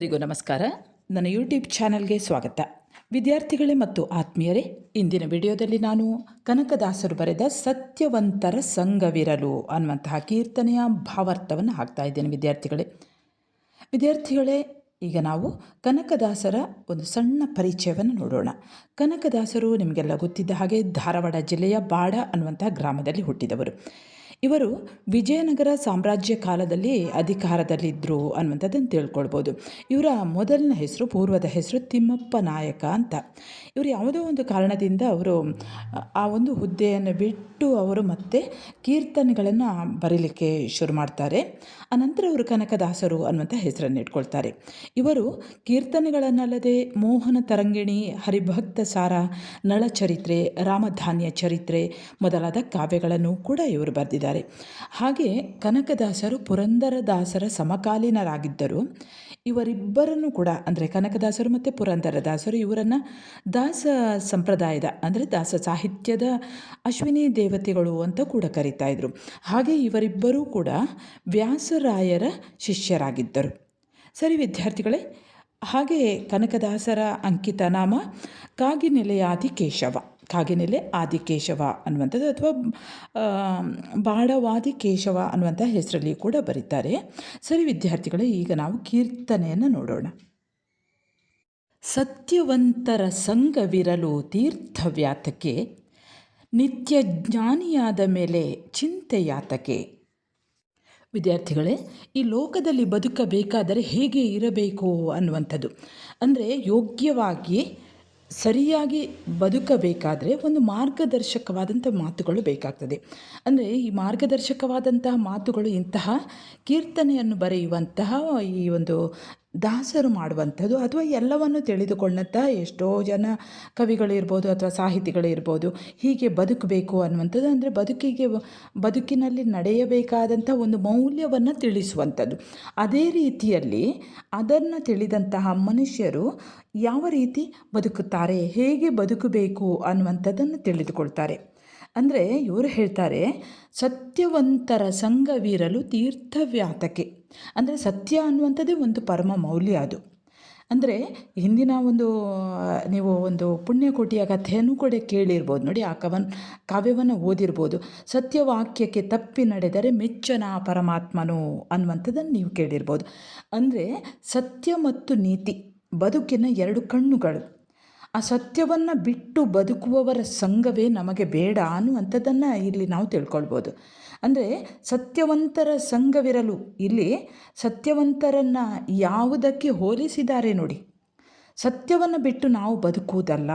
ಎಲ್ಲರಿಗೂ ನಮಸ್ಕಾರ. ನನ್ನ ಯೂಟ್ಯೂಬ್ ಚಾನಲ್ಗೆ ಸ್ವಾಗತ. ವಿದ್ಯಾರ್ಥಿಗಳೇ ಮತ್ತು ಆತ್ಮೀಯರೇ, ಇಂದಿನ ವಿಡಿಯೋದಲ್ಲಿ ನಾನು ಕನಕದಾಸರು ಬರೆದ ಸತ್ಯವಂತರ ಸಂಘವಿರಲು ಅನ್ನುವಂತಹ ಕೀರ್ತನೆಯ ಭಾವಾರ್ಥವನ್ನು ಹಾಕ್ತಾ ಇದ್ದೇನೆ ವಿದ್ಯಾರ್ಥಿಗಳೇ. ವಿದ್ಯಾರ್ಥಿಗಳೇ, ಈಗ ನಾವು ಕನಕದಾಸರ ಒಂದು ಸಣ್ಣ ಪರಿಚಯವನ್ನು ನೋಡೋಣ. ಕನಕದಾಸರು ನಿಮಗೆಲ್ಲ ಗೊತ್ತಿದ್ದ ಹಾಗೆ ಧಾರವಾಡ ಜಿಲ್ಲೆಯ ಬಾಡ ಅನ್ನುವಂತಹ ಗ್ರಾಮದಲ್ಲಿ ಹುಟ್ಟಿದವರು. ಇವರು ವಿಜಯನಗರ ಸಾಮ್ರಾಜ್ಯ ಕಾಲದಲ್ಲಿ ಅಧಿಕಾರದಲ್ಲಿದ್ದರು ಅನ್ನುವಂಥದ್ದನ್ನು ತಿಳ್ಕೊಳ್ಬೋದು. ಇವರ ಮೊದಲಿನ ಹೆಸರು, ಪೂರ್ವದ ಹೆಸರು ತಿಮ್ಮಪ್ಪ ನಾಯಕ ಅಂತ. ಇವರು ಯಾವುದೋ ಒಂದು ಕಾರಣದಿಂದ ಅವರು, ಆ ಒಂದು ಹುದ್ದೆಯನ್ನು ಬಿಟ್ಟು ಅವರು ಮತ್ತೆ ಕೀರ್ತನೆಗಳನ್ನು ಬರೀಲಿಕ್ಕೆ ಶುರು ಮಾಡ್ತಾರೆ. ಅನಂತರ ಅವರು ಕನಕದಾಸರು ಅನ್ನುವಂಥ ಹೆಸರನ್ನು ಇಟ್ಕೊಳ್ತಾರೆ. ಇವರು ಕೀರ್ತನೆಗಳನ್ನಲ್ಲದೆ ಮೋಹನ ತರಂಗಿಣಿ, ಹರಿಭಕ್ತ ಸಾರ, ನಳಚರಿತ್ರೆ, ರಾಮಧಾನ್ಯ ಚರಿತ್ರೆ ಮೊದಲಾದ ಕಾವ್ಯಗಳನ್ನು ಕೂಡ ಇವರು ಬರೆದಿದ್ದಾರೆ. ಹಾಗೆ ಕನಕದಾಸರು ಪುರಂದರದಾಸರ ಸಮಕಾಲೀನರಾಗಿದ್ದರು. ಇವರಿಬ್ಬರನ್ನು ಕೂಡ, ಅಂದರೆ ಕನಕದಾಸರು ಮತ್ತು ಪುರಂದರದಾಸರು, ಇವರನ್ನು ದಾಸ ಸಂಪ್ರದಾಯದ, ಅಂದರೆ ದಾಸ ಸಾಹಿತ್ಯದ ಅಶ್ವಿನಿ ದೇವತೆಗಳು ಅಂತ ಕೂಡ ಕರೀತಾ ಇದ್ರು. ಹಾಗೆ ಇವರಿಬ್ಬರೂ ಕೂಡ ವ್ಯಾಸರಾಯರ ಶಿಷ್ಯರಾಗಿದ್ದರು. ಸರಿ ವಿದ್ಯಾರ್ಥಿಗಳೇ ಹಾಗೆ ಕನಕದಾಸರ ಅಂಕಿತ ನಾಮ ಕಾಗಿನೆಲೆಯಾದಿ ಕೇಶವ ಕಾಗಿನೆಲೆ ಆದಿಕೇಶವ ಅನ್ನುವಂಥದ್ದು ಅಥವಾ ಬಾಡವಾದಿ ಕೇಶವ ಅನ್ನುವಂಥ ಹೆಸರಲ್ಲಿ ಕೂಡ ಬರೀತಾರೆ. ಸರಿ ವಿದ್ಯಾರ್ಥಿಗಳೇ, ಈಗ ನಾವು ಕೀರ್ತನೆಯನ್ನು ನೋಡೋಣ. ಸತ್ಯವಂತರ ಸಂಘವಿರಲು ತೀರ್ಥವ್ಯಾತಕೆ ನಿತ್ಯ ಜ್ಞಾನಿಯಾದ ಮೇಲೆ ಚಿಂತೆಯಾತಕ್ಕೆ ವಿದ್ಯಾರ್ಥಿಗಳೇ, ಈ ಲೋಕದಲ್ಲಿ ಬದುಕಬೇಕಾದರೆ ಹೇಗೆ ಇರಬೇಕು ಅನ್ನುವಂಥದ್ದು. ಅಂದರೆ ಯೋಗ್ಯವಾಗಿ, ಸರಿಯಾಗಿ ಬದುಕಬೇಕಾದರೆ ಒಂದು ಮಾರ್ಗದರ್ಶಕವಾದಂಥ ಮಾತುಗಳು ಬೇಕಾಗ್ತದೆ. ಅಂದರೆ ಈ ಮಾರ್ಗದರ್ಶಕವಾದಂತಹ ಮಾತುಗಳು ಇಂತಹ ಕೀರ್ತನೆಯನ್ನು ಬರೆಯುವಂತಹ ಈ ಒಂದು ದಾಸರು ಮಾಡುವಂಥದ್ದು ಅಥವಾ ಎಲ್ಲವನ್ನು ತಿಳಿದುಕೊಂಡಂತಹ ಎಷ್ಟೋ ಜನ ಕವಿಗಳಿರ್ಬೋದು ಅಥವಾ ಸಾಹಿತಿಗಳಿರ್ಬೋದು ಹೀಗೆ ಬದುಕಬೇಕು ಅನ್ನುವಂಥದ್ದು. ಅಂದರೆ ಬದುಕಿಗೆ ಬದುಕಿನಲ್ಲಿ ನಡೆಯಬೇಕಾದಂಥ ಒಂದು ಮೌಲ್ಯವನ್ನು ತಿಳಿಸುವಂಥದ್ದು. ಅದೇ ರೀತಿಯಲ್ಲಿ ಅದನ್ನು ತಿಳಿದಂತಹ ಮನುಷ್ಯರು ಯಾವ ರೀತಿ ಬದುಕುತ್ತಾರೆ, ಹೇಗೆ ಬದುಕಬೇಕು ಅನ್ನುವಂಥದ್ದನ್ನು ತಿಳಿದುಕೊಳ್ತಾರೆ. ಅಂದರೆ ಇವರು ಹೇಳ್ತಾರೆ, ಸತ್ಯವಂತರ ಸಂಘವಿರಲು ತೀರ್ಥವ್ಯಾತಕೆ. ಅಂದರೆ ಸತ್ಯ ಅನ್ನುವಂಥದ್ದೇ ಒಂದು ಪರಮ ಮೌಲ್ಯ ಅದು. ಅಂದರೆ ಹಿಂದಿನ ಒಂದು, ನೀವು ಒಂದು ಪುಣ್ಯಕೋಟಿಯ ಕಥೆಯನ್ನು ಕೂಡ ಕೇಳಿರ್ಬೋದು ನೋಡಿ, ಆ ಕವನ್, ಕಾವ್ಯವನ್ನು ಓದಿರ್ಬೋದು. ಸತ್ಯವಾಕ್ಯಕ್ಕೆ ತಪ್ಪಿ ನಡೆದರೆ ಮೆಚ್ಚನ ಪರಮಾತ್ಮನು ಅನ್ನುವಂಥದ್ದನ್ನು ನೀವು ಕೇಳಿರ್ಬೋದು. ಅಂದರೆ ಸತ್ಯ ಮತ್ತು ನೀತಿ, ಬದುಕಿನ ಎರಡು ಕಣ್ಣುಗಳು. ಆ ಸತ್ಯವನ್ನು ಬಿಟ್ಟು ಬದುಕುವವರ ಸಂಘವೇ ನಮಗೆ ಬೇಡ ಅನ್ನುವಂಥದ್ದನ್ನು ಇಲ್ಲಿ ನಾವು ತಿಳ್ಕೊಳ್ಬೋದು. ಅಂದರೆ ಸತ್ಯವಂತರ ಸಂಘವಿರಲು ಇಲ್ಲಿ ಸತ್ಯವಂತರನ್ನು ಯಾವುದಕ್ಕೆ ಹೋಲಿಸಿದ್ದಾರೆ ನೋಡಿ. ಸತ್ಯವನ್ನು ಬಿಟ್ಟು ನಾವು ಬದುಕುವುದಲ್ಲ.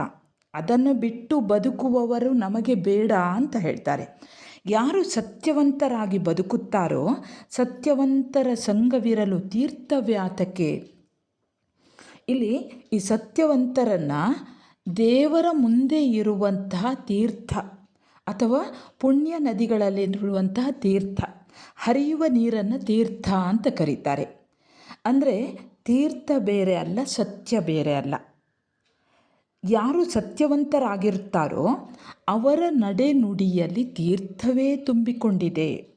ಅದನ್ನು ಬಿಟ್ಟು ಬದುಕುವವರು ನಮಗೆ ಬೇಡ ಅಂತ ಹೇಳ್ತಾರೆ. ಯಾರು ಸತ್ಯವಂತರಾಗಿ ಬದುಕುತ್ತಾರೋ ಸತ್ಯವಂತರ ಸಂಘವಿರಲು ತೀರ್ಥವ್ಯಾತಕ್ಕೆ ಇಲ್ಲಿ ಈ ಸತ್ಯವಂತರನ್ನು ದೇವರ ಮುಂದೆ ಇರುವಂತಹ ತೀರ್ಥ ಅಥವಾ ಪುಣ್ಯ ನದಿಗಳಲ್ಲಿರುವಂತಹ ತೀರ್ಥ, ಹರಿಯುವ ನೀರನ್ನು ತೀರ್ಥ ಅಂತ ಕರೀತಾರೆ. ಅಂದರೆ ತೀರ್ಥ ಬೇರೆ ಅಲ್ಲ, ಸತ್ಯ ಬೇರೆ ಅಲ್ಲ. ಯಾರು ಸತ್ಯವಂತರಾಗಿರುತ್ತಾರೋ ಅವರ ನಡೆನುಡಿಯಲ್ಲಿ ತೀರ್ಥವೇ ತುಂಬಿಕೊಂಡಿದೆ.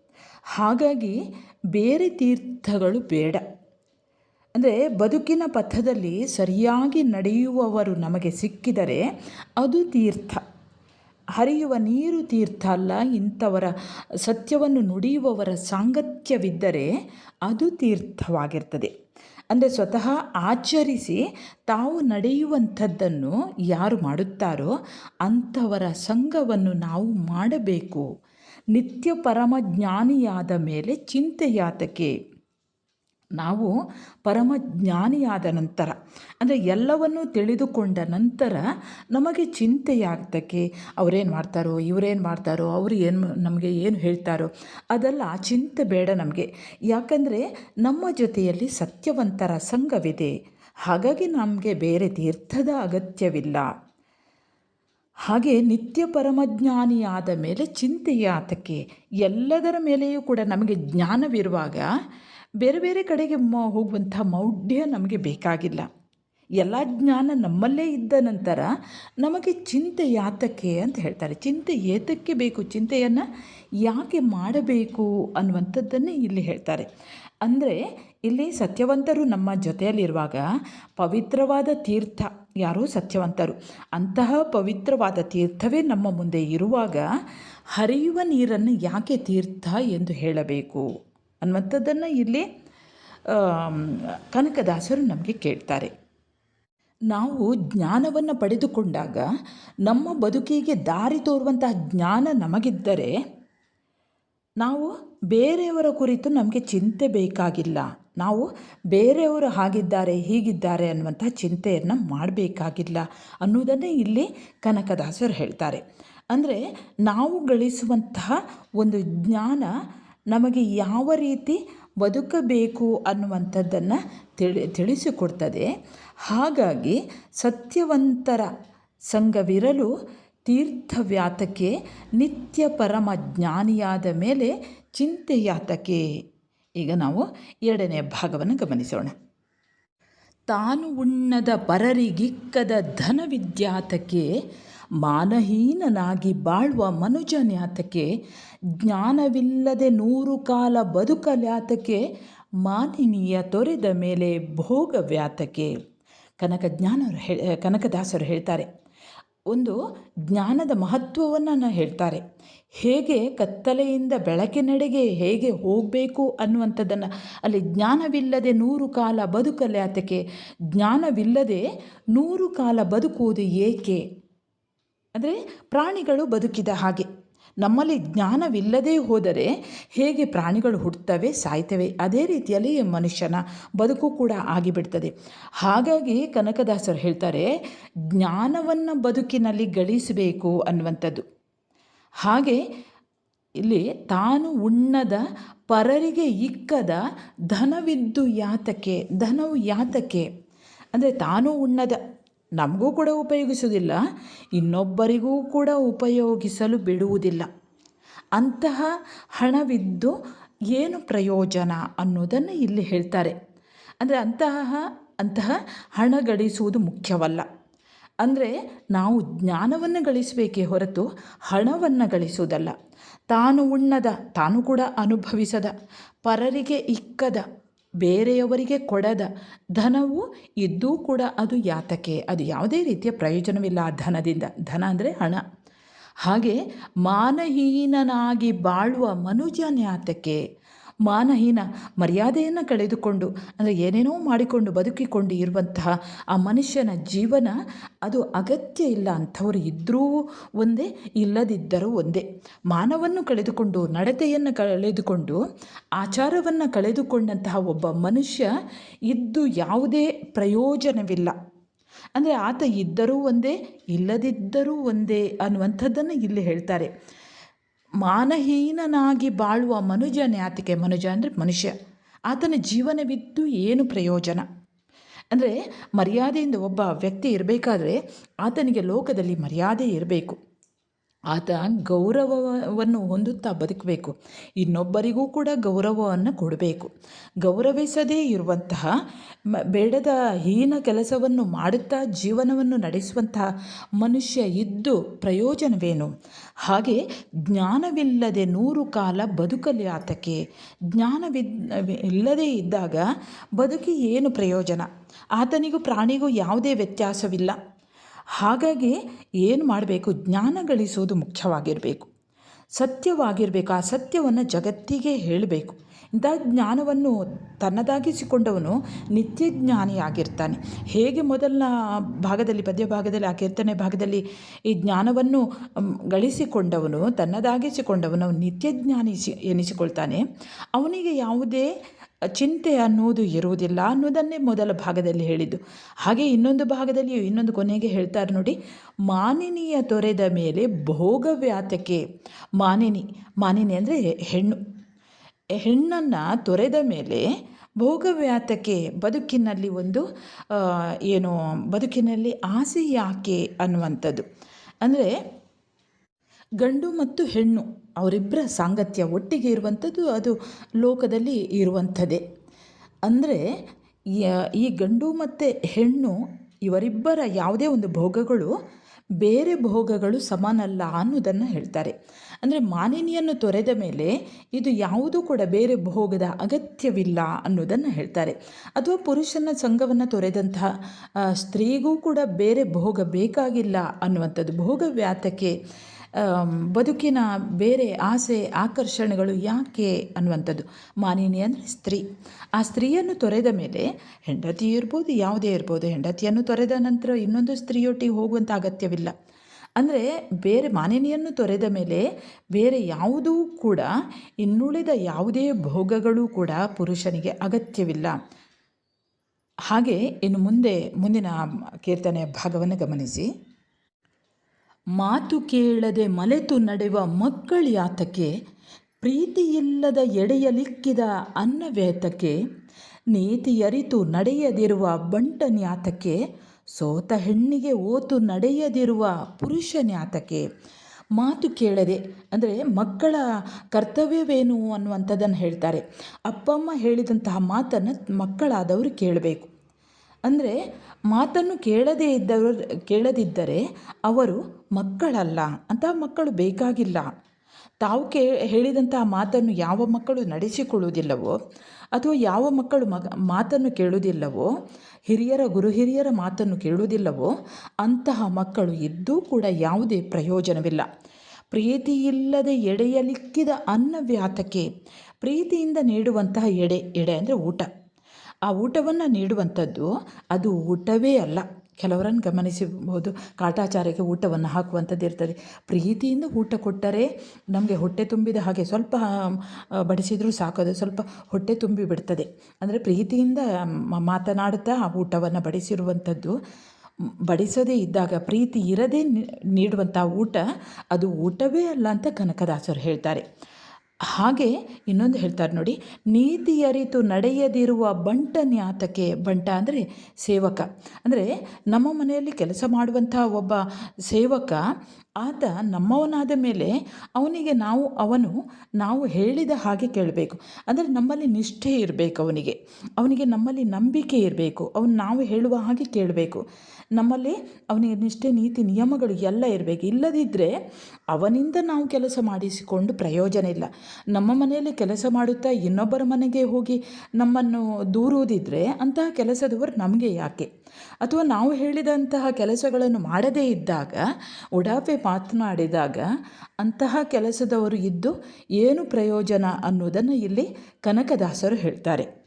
ಹಾಗಾಗಿ ಬೇರೆ ತೀರ್ಥಗಳು ಬೇಡ. ಅಂದರೆ ಬದುಕಿನ ಪಥದಲ್ಲಿ ಸರಿಯಾಗಿ ನಡೆಯುವವರು ನಮಗೆ ಸಿಕ್ಕಿದರೆ ಅದು ತೀರ್ಥ. ಹರಿಯುವ ನೀರು ತೀರ್ಥ ಅಲ್ಲ, ಇಂಥವರ ಸತ್ಯವನ್ನು ನುಡಿಯುವವರ ಸಾಂಗತ್ಯವಿದ್ದರೆ ಅದು ತೀರ್ಥವಾಗಿರ್ತದೆ. ಅಂದರೆ ಸ್ವತಃ ಆಚರಿಸಿ ತಾವು ನಡೆಯುವಂಥದ್ದನ್ನು ಯಾರು ಮಾಡುತ್ತಾರೋ ಅಂಥವರ ಸಂಘವನ್ನು ನಾವು ಮಾಡಬೇಕು. ನಿತ್ಯ ಪರಮಜ್ಞಾನಿಯಾದ ಮೇಲೆ ಚಿಂತೆಯಾತಕ್ಕೆ ನಾವು ಪರಮ ಜ್ಞಾನಿಯಾದ ನಂತರ, ಅಂದರೆ ಎಲ್ಲವನ್ನೂ ತಿಳಿದುಕೊಂಡ ನಂತರ ನಮಗೆ ಚಿಂತೆಯಾಗ್ತಕ್ಕೆ ಅವರೇನು ಮಾಡ್ತಾರೋ, ಇವರೇನು ಮಾಡ್ತಾರೋ, ಅವರು ಏನು ನಮಗೆ ಏನು ಹೇಳ್ತಾರೋ, ಅದೆಲ್ಲ ಚಿಂತೆ ಬೇಡ ನಮಗೆ. ಯಾಕಂದರೆ ನಮ್ಮ ಜೊತೆಯಲ್ಲಿ ಸತ್ಯವಂತರ ಸಂಘವಿದೆ. ಹಾಗಾಗಿ ನಮಗೆ ಬೇರೆ ತೀರ್ಥದ ಅಗತ್ಯವಿಲ್ಲ. ಹಾಗೆ ನಿತ್ಯ ಪರಮಜ್ಞಾನಿಯಾದ ಮೇಲೆ ಚಿಂತೆಯಾತಕ್ಕೆ ಎಲ್ಲದರ ಮೇಲೆಯೂ ಕೂಡ ನಮಗೆ ಜ್ಞಾನವಿರುವಾಗ ಬೇರೆ ಬೇರೆ ಕಡೆಗೆ ಮ, ಹೋಗುವಂಥ ಮೌಢ್ಯ ನಮಗೆ ಬೇಕಾಗಿಲ್ಲ. ಎಲ್ಲ ಜ್ಞಾನ ನಮ್ಮಲ್ಲೇ ಇದ್ದ ನಂತರ ನಮಗೆ ಚಿಂತೆ ಯಾತಕ್ಕೆ ಅಂತ ಹೇಳ್ತಾರೆ. ಚಿಂತೆ ಏತಕ್ಕೆ ಬೇಕು? ಚಿಂತೆಯನ್ನು ಯಾಕೆ ಮಾಡಬೇಕು ಅನ್ನುವಂಥದ್ದನ್ನೇ ಇಲ್ಲಿ ಹೇಳ್ತಾರೆ. ಅಂದರೆ ಇಲ್ಲಿ ಸತ್ಯವಂತರು ನಮ್ಮ ಜೊತೆಯಲ್ಲಿರುವಾಗ ಪವಿತ್ರವಾದ ತೀರ್ಥ, ಯಾರೋ ಸತ್ಯವಂತರು, ಅಂತಹ ಪವಿತ್ರವಾದ ತೀರ್ಥವೇ ನಮ್ಮ ಮುಂದೆ ಇರುವಾಗ ಹರಿಯುವ ನೀರನ್ನು ಯಾಕೆ ತೀರ್ಥ ಎಂದು ಹೇಳಬೇಕು? ಅನ್ನುವಂಥದ್ದನ್ನು ಇಲ್ಲಿ ಕನಕದಾಸರು ನಮಗೆ ಕೇಳ್ತಾರೆ. ನಾವು ಜ್ಞಾನವನ್ನು ಪಡೆದುಕೊಂಡಾಗ ನಮ್ಮ ಬದುಕಿಗೆ ದಾರಿ ತೋರುವಂತಹ ಜ್ಞಾನ ನಮಗಿದ್ದರೆ ನಾವು ಬೇರೆಯವರ ಕುರಿತು ನಮಗೆ ಚಿಂತೆ ಬೇಕಾಗಿಲ್ಲ. ನಾವು ಬೇರೆಯವರು ಹಾಗಿದ್ದಾರೆ, ಹೀಗಿದ್ದಾರೆ ಅನ್ನುವಂಥ ಚಿಂತೆಯನ್ನು ಮಾಡಬೇಕಾಗಿಲ್ಲ ಅನ್ನೋದನ್ನೇ ಇಲ್ಲಿ ಕನಕದಾಸರು ಹೇಳ್ತಾರೆ. ಅಂದರೆ ನಾವು ಗಳಿಸುವಂತಹ ಒಂದು ಜ್ಞಾನ ನಮಗೆ ಯಾವ ರೀತಿ ಬದುಕಬೇಕು ಅನ್ನುವಂಥದ್ದನ್ನು ತಿಳಿ, ತಿಳಿಸಿಕೊಡ್ತದೆ. ಹಾಗಾಗಿ ಸತ್ಯವಂತರ ಸಂಘವಿರಲು ತೀರ್ಥವ್ಯಾತಕೆ ನಿತ್ಯ ಪರಮ ಜ್ಞಾನಿಯಾದ ಮೇಲೆ ಚಿಂತೆಯಾತಕೆ ಈಗ ನಾವು ಎರಡನೇ ಭಾಗವನ್ನು ಗಮನಿಸೋಣ. ತಾನು ಉಣ್ಣದ ಪರರಿಗಿಕ್ಕದ ಧನವಿದ್ಯಾತಕ್ಕೆ ಮಾನಹೀನನಾಗಿ ಬಾಳುವ ಮನುಜನ್ಯಾತಕ್ಕೆ ಜ್ಞಾನವಿಲ್ಲದೆ ನೂರು ಕಾಲ ಬದುಕಲ್ಯಾತಕ್ಕೆ ಮಾನಿನಿಯ ತೊರೆದ ಮೇಲೆ ಭೋಗವ್ಯಾತಕ್ಕೆ ಕನಕ ಜ್ಞಾನರು ಹೇ ಕನಕದಾಸರು ಹೇಳ್ತಾರೆ, ಒಂದು ಜ್ಞಾನದ ಮಹತ್ವವನ್ನು ಹೇಳ್ತಾರೆ. ಹೇಗೆ ಕತ್ತಲೆಯಿಂದ ಬೆಳಕಿನೆಡೆಗೆ ಹೇಗೆ ಹೋಗಬೇಕು ಅನ್ನುವಂಥದ್ದನ್ನು, ಅಲ್ಲಿ ಜ್ಞಾನವಿಲ್ಲದೆ ನೂರು ಕಾಲ ಬದುಕಲ್ಯಾತಕ್ಕೆ ಜ್ಞಾನವಿಲ್ಲದೆ ನೂರು ಕಾಲ ಬದುಕುವುದು ಏಕೆ? ಅಂದರೆ ಪ್ರಾಣಿಗಳು ಬದುಕಿದ ಹಾಗೆ. ನಮ್ಮಲ್ಲಿ ಜ್ಞಾನವಿಲ್ಲದೆ ಹೋದರೆ ಹೇಗೆ ಪ್ರಾಣಿಗಳು ಹುಟ್ಟುತ್ತವೆ, ಸಾಯ್ತವೆ? ಅದೇ ರೀತಿಯಲ್ಲಿ ಮನುಷ್ಯನ ಬದುಕು ಕೂಡ ಆಗಿಬಿಡ್ತದೆ. ಹಾಗಾಗಿ ಕನಕದಾಸರು ಹೇಳ್ತಾರೆ, ಜ್ಞಾನವನ್ನು ಬದುಕಿನಲ್ಲಿ ಗಳಿಸಬೇಕು ಅನ್ನುವಂಥದ್ದು. ಹಾಗೆ ಇಲ್ಲಿ ತಾನು ಉಣ್ಣದ ಪರರಿಗೆ ಇಕ್ಕದ ಧನವಿದ್ದು ಯಾತಕ್ಕೆ, ಧನವು ಯಾತಕ್ಕೆ? ಅಂದರೆ ತಾನು ಉಣ್ಣದ ನಮಗೂ ಕೂಡ ಉಪಯೋಗಿಸುವುದಿಲ್ಲ, ಇನ್ನೊಬ್ಬರಿಗೂ ಕೂಡ ಉಪಯೋಗಿಸಲು ಬಿಡುವುದಿಲ್ಲ. ಅಂತಹ ಹಣವಿದ್ದು ಏನು ಪ್ರಯೋಜನ ಅನ್ನೋದನ್ನು ಇಲ್ಲಿ ಹೇಳ್ತಾರೆ. ಅಂದರೆ ಅಂತಹ ಅಂತಹ ಹಣ ಗಳಿಸುವುದು ಮುಖ್ಯವಲ್ಲ. ಅಂದರೆ ನಾವು ಜ್ಞಾನವನ್ನು ಗಳಿಸಬೇಕೇ ಹೊರತು ಹಣವನ್ನು ಗಳಿಸುವುದಲ್ಲ. ತಾನು ಉಣ್ಣದ, ತಾನು ಕೂಡ ಅನುಭವಿಸದ, ಪರರಿಗೆ ಇಕ್ಕದ ಬೇರೆಯವರಿಗೆ ಕೊಡದ ಧನವು ಇದ್ದೂ ಕೂಡ ಅದು ಯಾತಕೆ ಅದು ಯಾವುದೇ ರೀತಿಯ ಪ್ರಯೋಜನವಿಲ್ಲ ಆ ಧನದಿಂದ. ಧನ ಅಂದರೆ ಹಣ. ಹಾಗೆ ಮಾನಹೀನನಾಗಿ ಬಾಳುವ ಮನುಜನ್ಯಾತಕ್ಕೆ ಮಾನಹೀನ ಮರ್ಯಾದೆಯನ್ನು ಕಳೆದುಕೊಂಡು, ಅಂದರೆ ಏನೇನೋ ಮಾಡಿಕೊಂಡು ಬದುಕಿಕೊಂಡು ಇರುವಂತಹ ಆ ಮನುಷ್ಯನ ಜೀವನ ಅದು ಅಗತ್ಯ ಇಲ್ಲ ಅಂಥವ್ರು ಇದ್ದರೂ ಒಂದೇ, ಇಲ್ಲದಿದ್ದರೂ ಒಂದೇ. ಮಾನವನ್ನು ಕಳೆದುಕೊಂಡು, ನಡತೆಯನ್ನು ಕಳೆದುಕೊಂಡು, ಆಚಾರವನ್ನು ಕಳೆದುಕೊಂಡಂತಹ ಒಬ್ಬ ಮನುಷ್ಯ ಇದ್ದು ಯಾವುದೇ ಪ್ರಯೋಜನವಿಲ್ಲ. ಅಂದರೆ ಆತ ಇದ್ದರೂ ಒಂದೇ, ಇಲ್ಲದಿದ್ದರೂ ಒಂದೇ ಅನ್ನುವಂಥದ್ದನ್ನು ಇಲ್ಲಿ ಹೇಳ್ತಾರೆ. ಮಾನಹೀನನಾಗಿ ಬಾಳುವ ಮನುಜನ್ಯಾತಿಕೆ ಮನುಜ ಅಂದರೆ ಮನುಷ್ಯ. ಆತನ ಜೀವನವಿದ್ದು ಏನು ಪ್ರಯೋಜನ? ಅಂದರೆ ಮರ್ಯಾದೆಯಿಂದ ಒಬ್ಬ ವ್ಯಕ್ತಿ ಇರಬೇಕಾದ್ರೆ ಆತನಿಗೆ ಲೋಕದಲ್ಲಿ ಮರ್ಯಾದೆ ಇರಬೇಕು. ಆತ ಗೌರವವನ್ನು ಹೊಂದುತ್ತಾ ಬದುಕಬೇಕು. ಇನ್ನೊಬ್ಬರಿಗೂ ಕೂಡ ಗೌರವವನ್ನು ಕೊಡಬೇಕು. ಗೌರವಿಸದೇ ಇರುವಂತಹ ಬೇಡದ ಹೀನ ಕೆಲಸವನ್ನು ಮಾಡುತ್ತಾ ಜೀವನವನ್ನು ನಡೆಸುವಂತಹ ಮನುಷ್ಯ ಇದ್ದು ಪ್ರಯೋಜನವೇನು? ಹಾಗೆ ಜ್ಞಾನವಿಲ್ಲದೆ ನೂರು ಕಾಲ ಬದುಕಲಿ ಆತಕ್ಕೆ. ಜ್ಞಾನವಿದ್ ಇಲ್ಲದೇ ಇದ್ದಾಗ ಬದುಕಿ ಏನು ಪ್ರಯೋಜನ? ಆತನಿಗೂ ಪ್ರಾಣಿಗೂ ಯಾವುದೇ ವ್ಯತ್ಯಾಸವಿಲ್ಲ. ಹಾಗಾಗಿ ಏನು ಮಾಡಬೇಕು? ಜ್ಞಾನ ಗಳಿಸೋದು ಮುಖ್ಯವಾಗಿರಬೇಕು. ಸತ್ಯವಾಗಿರಬೇಕು. ಆ ಸತ್ಯವನ್ನು ಜಗತ್ತಿಗೆ ಹೇಳಬೇಕು. ಇಂಥ ಜ್ಞಾನವನ್ನು ತನ್ನದಾಗಿಸಿಕೊಂಡವನು ನಿತ್ಯ ಜ್ಞಾನಿಯಾಗಿರ್ತಾನೆ ಹೇಗೆ ಮೊದಲನ ಭಾಗದಲ್ಲಿ, ಪದ್ಯ ಭಾಗದಲ್ಲಿ, ಆ ಕೀರ್ತನೆ ಭಾಗದಲ್ಲಿ ಈ ಜ್ಞಾನವನ್ನು ಗಳಿಸಿಕೊಂಡವನು, ತನ್ನದಾಗಿಸಿಕೊಂಡವನು ನಿತ್ಯ ಜ್ಞಾನಿಸಿ ಎನಿಸಿಕೊಳ್ತಾನೆ. ಅವನಿಗೆ ಯಾವುದೇ ಚಿಂತೆ ಅನ್ನುವುದು ಇರುವುದಿಲ್ಲ ಅನ್ನೋದನ್ನೇ ಮೊದಲ ಭಾಗದಲ್ಲಿ ಹೇಳಿದ್ದು. ಹಾಗೆ ಇನ್ನೊಂದು ಭಾಗದಲ್ಲಿ ಇನ್ನೊಂದು ಕೊನೆಗೆ ಹೇಳ್ತಾರೆ ನೋಡಿ, ಮಾನಿನಿಯ ತೊರೆದ ಮೇಲೆ ಭೋಗವ್ಯಾತಕ್ಕೆ, ಮಾನಿನಿ ಮಾನಿನಿ ಅಂದರೆ ಹೆಣ್ಣು. ಹೆಣ್ಣನ್ನು ತೊರೆದ ಮೇಲೆ ಭೋಗವ್ಯಾತಕ್ಕೆ ಬದುಕಿನಲ್ಲಿ ಒಂದು ಏನು, ಬದುಕಿನಲ್ಲಿ ಆಸೆ ಯಾಕೆ ಅನ್ನುವಂಥದ್ದು. ಅಂದರೆ ಗಂಡು ಮತ್ತು ಹೆಣ್ಣು ಅವರಿಬ್ಬರ ಸಾಂಗತ್ಯ ಒಟ್ಟಿಗೆ ಇರುವಂಥದ್ದು ಅದು ಲೋಕದಲ್ಲಿ ಇರುವಂಥದ್ದೇ. ಅಂದರೆ ಈ ಗಂಡು ಮತ್ತು ಹೆಣ್ಣು ಇವರಿಬ್ಬರ ಯಾವುದೇ ಒಂದು ಭೋಗಗಳು ಬೇರೆ ಭೋಗಗಳು ಸಮಾನಲ್ಲ ಅನ್ನೋದನ್ನು ಹೇಳ್ತಾರೆ. ಅಂದರೆ ಮಾನಿನಿಯನ್ನು ತೊರೆದ ಮೇಲೆ ಇದು ಯಾವುದೂ ಕೂಡ ಬೇರೆ ಭೋಗದ ಅಗತ್ಯವಿಲ್ಲ ಅನ್ನೋದನ್ನು ಹೇಳ್ತಾರೆ. ಅಥವಾ ಪುರುಷನ ಸಂಘವನ್ನು ತೊರೆದಂತಹ ಸ್ತ್ರೀಗೂ ಕೂಡ ಬೇರೆ ಭೋಗ ಬೇಕಾಗಿಲ್ಲ ಅನ್ನುವಂಥದ್ದು ಭೋಗ ವ್ಯಾತಕ್ಕೆ ಬದುಕಿನ ಬೇರೆ ಆಸೆ, ಆಕರ್ಷಣೆಗಳು ಯಾಕೆ ಅನ್ನುವಂಥದ್ದು. ಮಾನಿನಿ ಅಂದರೆ ಸ್ತ್ರೀ. ಆ ಸ್ತ್ರೀಯನ್ನು ತೊರೆದ ಮೇಲೆ ಹೆಂಡತಿ ಇರ್ಬೋದು, ಯಾವುದೇ ಇರ್ಬೋದು, ಹೆಂಡತಿಯನ್ನು ತೊರೆದ ನಂತರ ಇನ್ನೊಂದು ಸ್ತ್ರೀಯೊಟ್ಟಿಗೆ ಹೋಗುವಂಥ ಅಗತ್ಯವಿಲ್ಲ. ಅಂದರೆ ಬೇರೆ ಮಾನಿನಿಯನ್ನು ತೊರೆದ ಮೇಲೆ ಬೇರೆ ಯಾವುದೂ ಕೂಡ ಇನ್ನುಳಿದ ಯಾವುದೇ ಭೋಗಗಳು ಕೂಡ ಪುರುಷನಿಗೆ ಅಗತ್ಯವಿಲ್ಲ. ಹಾಗೆ ಇನ್ನು ಮುಂದೆ ಮುಂದಿನ ಕೀರ್ತನೆ ಭಾಗವನ್ನು ಗಮನಿಸಿ. ಮಾತು ಕೇಳದೆ ಮಲೆತು ನಡೆವ ಮಕ್ಕಳ್ಯಾತಕ್ಕೆ ಪ್ರೀತಿಯಿಲ್ಲದ ಎಡೆಯಲಿಕ್ಕಿದ ಅನ್ನವ್ಯತಕ್ಕೆ? ನೀತಿಯರಿತು ನಡೆಯದಿರುವ ಬಂಟನ್ಯಾತಕ್ಕೆ ಸೋತ ಹೆಣ್ಣಿಗೆ ಓತು ನಡೆಯದಿರುವ ಪುರುಷನ್ಯಾತಕ್ಕೆ ಮಾತು ಕೇಳದೆ, ಅಂದರೆ ಮಕ್ಕಳ ಕರ್ತವ್ಯವೇನು ಅನ್ನುವಂಥದ್ದನ್ನು ಹೇಳ್ತಾರೆ. ಅಪ್ಪ ಅಮ್ಮ ಹೇಳಿದಂತಹ ಮಾತನ್ನು ಮಕ್ಕಳಾದವರು ಕೇಳಬೇಕು. ಅಂದರೆ ಮಾತನ್ನು ಕೇಳದೇ ಇದ್ದವರು, ಕೇಳದಿದ್ದರೆ ಅವರು ಮಕ್ಕಳಲ್ಲ. ಅಂತಹ ಮಕ್ಕಳು ಬೇಕಾಗಿಲ್ಲ. ತಾವು ಕೇ ಹೇಳಿದಂತಹ ಮಾತನ್ನು ಯಾವ ಮಕ್ಕಳು ನಡೆಸಿಕೊಳ್ಳುವುದಿಲ್ಲವೋ, ಅಥವಾ ಯಾವ ಮಕ್ಕಳು ಮಗ, ಮಾತನ್ನು ಕೇಳುವುದಿಲ್ಲವೋ, ಹಿರಿಯರ, ಗುರು ಹಿರಿಯರ ಮಾತನ್ನು ಕೇಳುವುದಿಲ್ಲವೋ, ಅಂತಹ ಮಕ್ಕಳು ಇದ್ದೂ ಕೂಡ ಯಾವುದೇ ಪ್ರಯೋಜನವಿಲ್ಲ. ಪ್ರೀತಿಯಿಲ್ಲದೆ ಎಡೆಯಲಿಕ್ಕಿದ ಅನ್ನವ್ಯಾತಕ್ಕೆ ಪ್ರೀತಿಯಿಂದ ನೀಡುವಂತಹ ಎಡೆ ಎಡೆ ಅಂದರೆ ಊಟ. ಆ ಊಟವನ್ನು ನೀಡುವಂಥದ್ದು ಅದು ಊಟವೇ ಅಲ್ಲ. ಕೆಲವರನ್ನು ಗಮನಿಸಬಹುದು. ಕಾಟಾಚಾರಕ್ಕೆ ಊಟವನ್ನು ಹಾಕುವಂಥದ್ದು ಇರ್ತದೆ. ಪ್ರೀತಿಯಿಂದ ಊಟ ಕೊಟ್ಟರೆ ನಮಗೆ ಹೊಟ್ಟೆ ತುಂಬಿದ ಹಾಗೆ ಸ್ವಲ್ಪ ಬಡಿಸಿದರೂ ಸಾಕೋದು. ಸ್ವಲ್ಪ ಹೊಟ್ಟೆ ತುಂಬಿ ಬಿಡ್ತದೆ. ಅಂದರೆ ಪ್ರೀತಿಯಿಂದ ಮಾತನಾಡುತ್ತಾ ಆ ಊಟವನ್ನು ಬಡಿಸಿರುವಂಥದ್ದು. ಬಡಿಸದೇ ಇದ್ದಾಗ, ಪ್ರೀತಿ ಇರದೇ ನೀಡುವಂಥ ಊಟ ಅದು ಊಟವೇ ಅಲ್ಲ ಅಂತ ಕನಕದಾಸರು ಹೇಳ್ತಾರೆ. ಹಾಗೆ ಇನ್ನೊಂದು ಹೇಳ್ತಾರೆ ನೋಡಿ ನೀತಿ ಅರಿತು ನಡೆಯದಿರುವ ಬಂಟನ್ಯಾತಕ್ಕೆ ಬಂಟ ಅಂದರೆ ಸೇವಕ. ಅಂದರೆ ನಮ್ಮ ಮನೆಯಲ್ಲಿ ಕೆಲಸ ಮಾಡುವಂಥ ಒಬ್ಬ ಸೇವಕ, ಆತ ನಮ್ಮವನಾದ ಮೇಲೆ ಅವನಿಗೆ ನಾವು, ಅವನು ನಾವು ಹೇಳಿದ ಹಾಗೆ ಕೇಳಬೇಕು. ಅಂದರೆ ನಮ್ಮಲ್ಲಿ ನಿಷ್ಠೆ ಇರಬೇಕು ಅವನಿಗೆ. ಅವನಿಗೆ ನಮ್ಮಲ್ಲಿ ನಂಬಿಕೆ ಇರಬೇಕು. ಅವನು ನಾವು ಹೇಳುವ ಹಾಗೆ ಕೇಳಬೇಕು. ನಮ್ಮಲ್ಲಿ ಅವನಿಗೆ ನಿಷ್ಠೆ, ನೀತಿ, ನಿಯಮಗಳು ಎಲ್ಲ ಇರಬೇಕು. ಇಲ್ಲದಿದ್ದರೆ ಅವನಿಂದ ನಾವು ಕೆಲಸ ಮಾಡಿಸಿಕೊಂಡು ಪ್ರಯೋಜನ ಇಲ್ಲ. ನಮ್ಮ ಮನೆಯಲ್ಲಿ ಕೆಲಸ ಮಾಡುತ್ತಾ ಇನ್ನೊಬ್ಬರ ಮನೆಗೆ ಹೋಗಿ ನಮ್ಮನ್ನು ದೂರುವುದಿದ್ದರೆ ಅಂತಹ ಕೆಲಸದವರು ನಮಗೆ ಯಾಕೆ? ಅಥವಾ ನಾವು ಹೇಳಿದಂತಹ ಕೆಲಸಗಳನ್ನು ಮಾಡದೇ ಇದ್ದಾಗ, ಉಡಾಫೆ ಮಾತನಾಡಿದಾಗ ಅಂತಹ ಕೆಲಸದವರು ಇದ್ದು ಏನು ಪ್ರಯೋಜನ ಅನ್ನೋದನ್ನು ಇಲ್ಲಿ ಕನಕದಾಸರು ಹೇಳ್ತಾರೆ.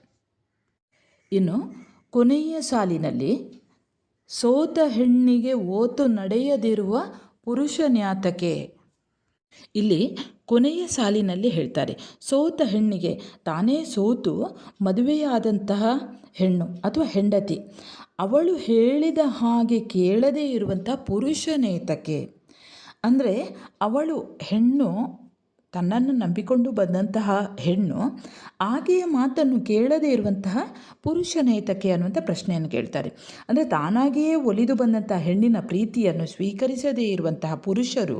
ಇನ್ನು ಕೊನೆಯ ಸಾಲಿನಲ್ಲಿ ಸೋತ ಹೆಣ್ಣಿಗೆ ಓತು ನಡೆಯದಿರುವ ಪುರುಷನ್ಯಾತಕೆ ಇಲ್ಲಿ ಕೊನೆಯ ಸಾಲಿನಲ್ಲಿ ಹೇಳ್ತಾರೆ, ಸೋತ ಹೆಣ್ಣಿಗೆ ತಾನೇ ಸೋತು ಮದುವೆಯಾದಂತಹ ಹೆಣ್ಣು ಅಥವಾ ಹೆಂಡತಿ. ಅವಳು ಹೇಳಿದ ಹಾಗೆ ಕೇಳದೇ ಇರುವಂಥ ಪುರುಷನೇತಕ್ಕೆ ಅಂದರೆ ಅವಳು ಹೆಣ್ಣು ತನ್ನನ್ನು ನಂಬಿಕೊಂಡು ಬಂದಂತಹ ಹೆಣ್ಣು ಆಕೆಯ ಮಾತನ್ನು ಕೇಳದೇ ಇರುವಂತಹ ಪುರುಷನೇತಕ್ಕೆ ಅನ್ನುವಂಥ ಪ್ರಶ್ನೆಯನ್ನು ಕೇಳ್ತಾರೆ. ಅಂದರೆ ತಾನಾಗಿಯೇ ಒಲಿದು ಬಂದಂತಹ ಹೆಣ್ಣಿನ ಪ್ರೀತಿಯನ್ನು ಸ್ವೀಕರಿಸದೇ ಇರುವಂತಹ ಪುರುಷರು,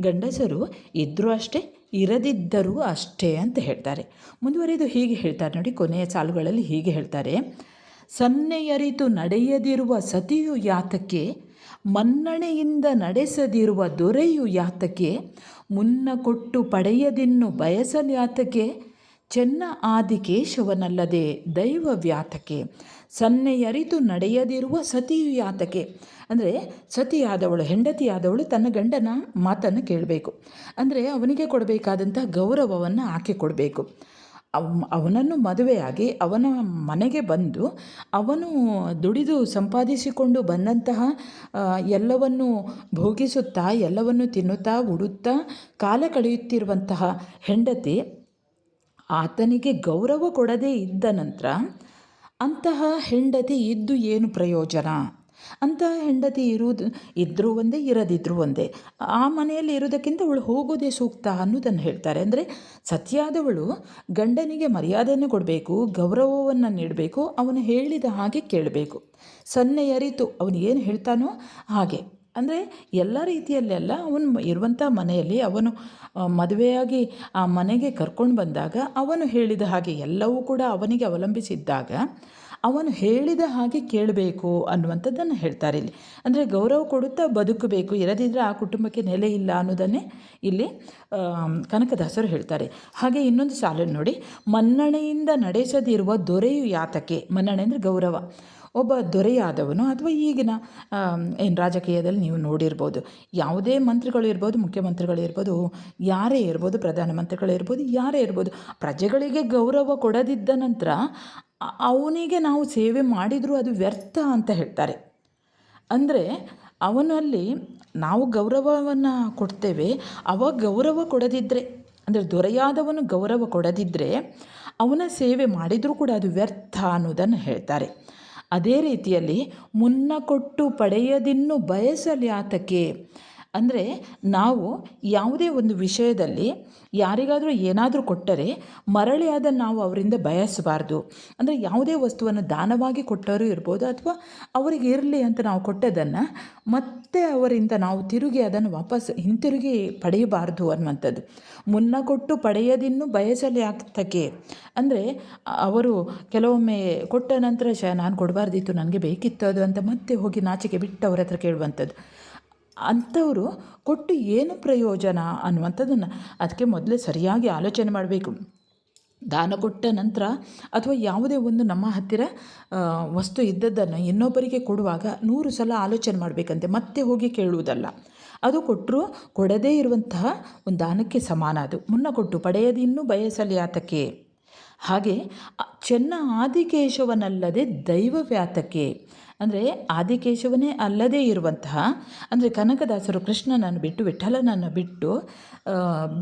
ಗಂಡಸರು ಇದ್ದರೂ ಅಷ್ಟೇ, ಇರದಿದ್ದರೂ ಅಷ್ಟೇ ಅಂತ ಹೇಳ್ತಾರೆ. ಮುಂದುವರಿದು ಹೀಗೆ ಹೇಳ್ತಾರೆ ನೋಡಿ, ಕೊನೆಯ ಸಾಲುಗಳಲ್ಲಿ ಹೀಗೆ ಹೇಳ್ತಾರೆ. ಸನ್ನೆಯರಿತು ನಡೆಯದಿರುವ ಸತಿಯು ಯಾತಕ್ಕೆ ಮನ್ನಣೆಯಿಂದ ನಡೆಸದಿರುವ ದೊರೆಯು ಯಾತಕೆ ಮುನ್ನ ಕೊಟ್ಟು ಪಡೆಯದಿನ್ನು ಬಯಸಲ್ಯಾತಕೆ ಚೆನ್ನ ಆದಿಕೇಶವನಲ್ಲದೆ ದೈವ ವ್ಯಾತಕೆ ಸನ್ನೆಯರಿತು ನಡೆಯದಿರುವ ಸತಿಯು ಯಾತಕೆ ಅಂದರೆ ಸತಿಯಾದವಳು, ಹೆಂಡತಿಯಾದವಳು ತನ್ನ ಗಂಡನ ಮಾತನ್ನು ಕೇಳಬೇಕು. ಅಂದರೆ ಅವನಿಗೆ ಕೊಡಬೇಕಾದಂಥ ಗೌರವವನ್ನು ಆಕೆ ಕೊಡಬೇಕು. ಅವನನ್ನು ಮದುವೆಯಾಗಿ ಅವನ ಮನೆಗೆ ಬಂದು ಅವನು ದುಡಿದು ಸಂಪಾದಿಸಿಕೊಂಡು ಬಂದಂತಹ ಎಲ್ಲವನ್ನು ಭೋಗಿಸುತ್ತಾ, ಎಲ್ಲವನ್ನು ತಿನ್ನುತ್ತಾ, ಉಡುತ್ತಾ, ಕಾಲ ಕಳೆಯುತ್ತಿರುವಂತಹ ಹೆಂಡತಿ ಆತನಿಗೆ ಗೌರವ ಕೊಡದೇ ಇದ್ದ ನಂತರ ಅಂತಹ ಹೆಂಡತಿ ಇದ್ದು ಏನು ಪ್ರಯೋಜನ? ಅಂತಹ ಹೆಂಡತಿ ಇರುವುದು ಇದ್ದರೂ ಒಂದೇ ಇರದಿದ್ದರೂ ಒಂದೇ. ಆ ಮನೆಯಲ್ಲಿ ಇರೋದಕ್ಕಿಂತ ಅವಳು ಹೋಗೋದೇ ಸೂಕ್ತ ಅನ್ನೋದನ್ನು ಹೇಳ್ತಾರೆ. ಅಂದರೆ ಸತಿಯಾದವಳು ಗಂಡನಿಗೆ ಮರ್ಯಾದೆಯನ್ನು ಕೊಡಬೇಕು, ಗೌರವವನ್ನು ನೀಡಬೇಕು, ಅವನು ಹೇಳಿದ ಹಾಗೆ ಕೇಳಬೇಕು. ಸನ್ನೆ ಅರಿತು ಅವನು ಏನು ಹೇಳ್ತಾನೋ ಹಾಗೆ. ಅಂದರೆ ಎಲ್ಲ ರೀತಿಯಲ್ಲೆಲ್ಲ ಅವನು ಇರುವಂಥ ಮನೆಯಲ್ಲಿ ಅವನು ಮದುವೆಯಾಗಿ ಆ ಮನೆಗೆ ಕರ್ಕೊಂಡು ಬಂದಾಗ ಅವನು ಹೇಳಿದ ಹಾಗೆ ಎಲ್ಲವೂ ಕೂಡ ಅವನಿಗೆ ಅವಲಂಬಿಸಿದ್ದಾಗ ಅವನು ಹೇಳಿದ ಹಾಗೆ ಕೇಳಬೇಕು ಅನ್ನುವಂಥದ್ದನ್ನು ಹೇಳ್ತಾರೆ ಇಲ್ಲಿ. ಅಂದರೆ ಗೌರವ ಕೊಡುತ್ತಾ ಬದುಕಬೇಕು ಇರದಿದ್ದರೆ ಆ ಕುಟುಂಬಕ್ಕೆ ನೆಲೆ ಇಲ್ಲ ಅನ್ನೋದನ್ನೇ ಇಲ್ಲಿ ಕನಕದಾಸರು ಹೇಳ್ತಾರೆ. ಹಾಗೆ ಇನ್ನೊಂದು ಸಾಲನ್ನು ನೋಡಿ, ಮನ್ನಣೆಯಿಂದ ನಡೆಸದಿರುವ ದೊರೆಯು ಯಾತಕ್ಕೆ? ಮನ್ನಣೆ ಅಂದರೆ ಗೌರವ. ಒಬ್ಬ ದೊರೆಯಾದವನು ಅಥವಾ ಈಗಿನ ಏನು ರಾಜಕೀಯದಲ್ಲಿ ನೀವು ನೋಡಿರ್ಬೋದು. ಯಾವುದೇ ಮಂತ್ರಿಗಳು ಇರ್ಬೋದು, ಮುಖ್ಯಮಂತ್ರಿಗಳು ಇರ್ಬೋದು, ಯಾರೇ ಇರ್ಬೋದು, ಪ್ರಧಾನಮಂತ್ರಿಗಳು ಇರ್ಬೋದು, ಯಾರೇ ಇರ್ಬೋದು, ಪ್ರಜೆಗಳಿಗೆ ಗೌರವ ಕೊಡದಿದ್ದ ನಂತರ ಅವನಿಗೆ ನಾವು ಸೇವೆ ಮಾಡಿದರೂ ಅದು ವ್ಯರ್ಥ ಅಂತ ಹೇಳ್ತಾರೆ. ಅಂದರೆ ಅವನಲ್ಲಿ ನಾವು ಗೌರವವನ್ನು ಕೊಡ್ತೇವೆ. ಅವ ಗೌರವ ಕೊಡದಿದ್ದರೆ ಅಂದರೆ ದೊರೆಯಾದವನು ಗೌರವ ಕೊಡದಿದ್ದರೆ ಅವನ ಸೇವೆ ಮಾಡಿದರೂ ಕೂಡ ಅದು ವ್ಯರ್ಥ ಅನ್ನೋದನ್ನು ಹೇಳ್ತಾರೆ. ಅದೇ ರೀತಿಯಲ್ಲಿ ಮುನ್ನ ಕೊಟ್ಟು ಪಡೆಯದಿನ್ನು ಬಯಸಲ್ಯಾತಕ್ಕೆ ಅಂದರೆ ನಾವು ಯಾವುದೇ ಒಂದು ವಿಷಯದಲ್ಲಿ ಯಾರಿಗಾದರೂ ಏನಾದರೂ ಕೊಟ್ಟರೆ ಮರಳಿ ಅದನ್ನು ನಾವು ಅವರಿಂದ ಬಯಸಬಾರ್ದು. ಅಂದರೆ ಯಾವುದೇ ವಸ್ತುವನ್ನು ದಾನವಾಗಿ ಕೊಟ್ಟರೂ ಇರ್ಬೋದು ಅಥವಾ ಅವರಿಗೆ ಇರಲಿ ಅಂತ ನಾವು ಕೊಟ್ಟದನ್ನು ಮತ್ತೆ ಅವರಿಂದ ನಾವು ತಿರುಗಿ ಅದನ್ನು ವಾಪಸ್ ಹಿಂತಿರುಗಿ ಪಡೆಯಬಾರ್ದು ಅನ್ನುವಂಥದ್ದು. ಮುನ್ನ ಕೊಟ್ಟು ಪಡೆಯದಿನ್ನು ಬಯಸಲಿ ಆಗ್ತಕ್ಕೆ. ಅಂದರೆ ಅವರು ಕೆಲವೊಮ್ಮೆ ಕೊಟ್ಟ ನಂತರ ಶ ನಾನು ಕೊಡಬಾರ್ದಿತ್ತು ನನಗೆ ಬೇಕಿತ್ತು ಅದು ಅಂತ ಮತ್ತೆ ಹೋಗಿ ನಾಚಿಕೆ ಬಿಟ್ಟು ಅವ್ರ ಹತ್ರ ಕೇಳುವಂಥದ್ದು. ಅಂಥವರು ಕೊಟ್ಟು ಏನು ಪ್ರಯೋಜನ ಅನ್ನುವಂಥದ್ದನ್ನು ಅದಕ್ಕೆ ಮೊದಲೇ ಸರಿಯಾಗಿ ಆಲೋಚನೆ ಮಾಡಬೇಕು. ದಾನ ಕೊಟ್ಟ ನಂತರ ಅಥವಾ ಯಾವುದೇ ಒಂದು ನಮ್ಮ ಹತ್ತಿರ ವಸ್ತು ಇದ್ದದ್ದನ್ನು ಇನ್ನೊಬ್ಬರಿಗೆ ಕೊಡುವಾಗ ನೂರು ಸಲ ಆಲೋಚನೆ ಮಾಡಬೇಕಂತೆ, ಮತ್ತೆ ಹೋಗಿ ಕೇಳುವುದಲ್ಲ. ಅದು ಕೊಟ್ಟರು ಕೊಡದೇ ಇರುವಂತಹ ಒಂದು ದಾನಕ್ಕೆ ಸಮಾನ ಅದು. ಮುನ್ನ ಕೊಟ್ಟು, ಪಡೆಯದು ಇನ್ನೂ ಬಯಸಲಿ ಆತಕ್ಕೆ. ಹಾಗೆ ಚೆನ್ನ ಆದಿಕೇಶವನಲ್ಲದೆ ದೈವ ವ್ಯಾತಕ್ಕೆ ಅಂದರೆ ಆದಿಕೇಶವನೇ ಅಲ್ಲದೇ ಇರುವಂತಹ, ಅಂದರೆ ಕನಕದಾಸರು ಕೃಷ್ಣನನ್ನು ಬಿಟ್ಟು, ವಿಠಲನನ್ನು ಬಿಟ್ಟು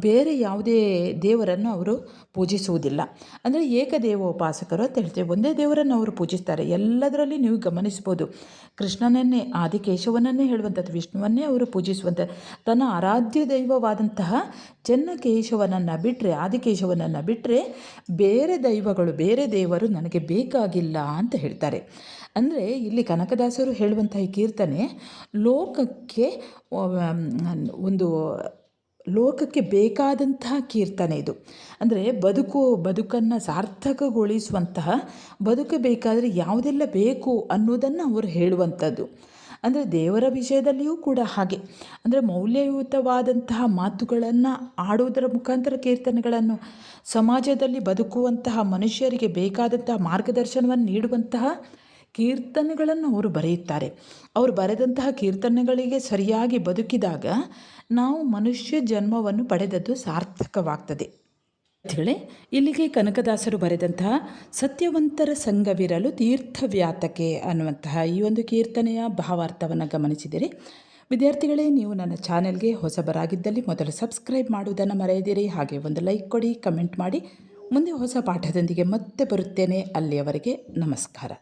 ಬೇರೆ ಯಾವುದೇ ದೇವರನ್ನು ಅವರು ಪೂಜಿಸುವುದಿಲ್ಲ. ಅಂದರೆ ಏಕದೇವೋಪಾಸಕರು ಅಂತ ಹೇಳ್ತೇವೆ. ಒಂದೇ ದೇವರನ್ನು ಅವರು ಪೂಜಿಸ್ತಾರೆ. ಎಲ್ಲದರಲ್ಲಿ ನೀವು ಗಮನಿಸ್ಬೋದು. ಕೃಷ್ಣನನ್ನೇ, ಆದಿಕೇಶವನನ್ನೇ ಹೇಳುವಂಥದ್ದು, ವಿಷ್ಣುವನ್ನೇ ಅವರು ಪೂಜಿಸುವಂಥ ತನ್ನ ಆರಾಧ್ಯ ದೈವವಾದಂತಹ ಚೆನ್ನಕೇಶವನನ್ನು ಬಿಟ್ಟರೆ ಆದಿಕೇಶವನನ್ನು ಬಿಟ್ಟರೆ ಬೇರೆ ದೈವಗಳು, ಬೇರೆ ದೇವರು ನನಗೆ ಬೇಕಾಗಿಲ್ಲ ಅಂತ ಹೇಳ್ತಾರೆ. ಅಂದರೆ ಇಲ್ಲಿ ಕನಕದಾಸರು ಹೇಳುವಂತಹ ಈ ಕೀರ್ತನೆ ಲೋಕಕ್ಕೆ ಒಂದು ಲೋಕಕ್ಕೆ ಬೇಕಾದಂತಹ ಕೀರ್ತನೆ ಇದು. ಅಂದರೆ ಬದುಕು, ಬದುಕನ್ನು ಸಾರ್ಥಕಗೊಳಿಸುವಂತಹ ಬದುಕಬೇಕಾದರೆ ಯಾವುದೆಲ್ಲ ಬೇಕು ಅನ್ನೋದನ್ನು ಅವರು ಹೇಳುವಂಥದ್ದು. ಅಂದರೆ ದೇವರ ವಿಷಯದಲ್ಲಿಯೂ ಕೂಡ ಹಾಗೆ. ಅಂದರೆ ಮೌಲ್ಯಯುತವಾದಂತಹ ಮಾತುಗಳನ್ನು ಆಡುವುದರ ಮುಖಾಂತರ ಕೀರ್ತನೆಗಳನ್ನು ಸಮಾಜದಲ್ಲಿ ಬದುಕುವಂತಹ ಮನುಷ್ಯರಿಗೆ ಬೇಕಾದಂತಹ ಮಾರ್ಗದರ್ಶನವನ್ನು ನೀಡುವಂತಹ ಕೀರ್ತನೆಗಳನ್ನು ಅವರು ಬರೆಯುತ್ತಾರೆ. ಅವರು ಬರೆದಂತಹ ಕೀರ್ತನೆಗಳಿಗೆ ಸರಿಯಾಗಿ ಬದುಕಿದಾಗ ನಾವು ಮನುಷ್ಯ ಜನ್ಮವನ್ನು ಪಡೆದದ್ದು ಸಾರ್ಥಕವಾಗ್ತದೆ. ಹೇಳಿ ಇಲ್ಲಿಗೆ ಕನಕದಾಸರು ಬರೆದಂತಹ ಸತ್ಯವಂತರ ಸಂಘವಿರಲು ತೀರ್ಥವ್ಯಾತಕೆ ಅನ್ನುವಂತಹ ಈ ಒಂದು ಕೀರ್ತನೆಯ ಭಾವಾರ್ಥವನ್ನು ಗಮನಿಸಿದಿರಿ. ವಿದ್ಯಾರ್ಥಿಗಳೇ, ನೀವು ನನ್ನ ಚಾನೆಲ್ಗೆ ಹೊಸಬರಾಗಿದ್ದಲ್ಲಿ ಮೊದಲು ಸಬ್ಸ್ಕ್ರೈಬ್ ಮಾಡುವುದನ್ನು ಮರೆಯದಿರಿ. ಹಾಗೆ ಒಂದು ಲೈಕ್ ಕೊಡಿ, ಕಮೆಂಟ್ ಮಾಡಿ. ಮುಂದೆ ಹೊಸ ಪಾಠದೊಂದಿಗೆ ಮತ್ತೆ ಬರುತ್ತೇನೆ. ಅಲ್ಲಿಯವರೆಗೆ ನಮಸ್ಕಾರ.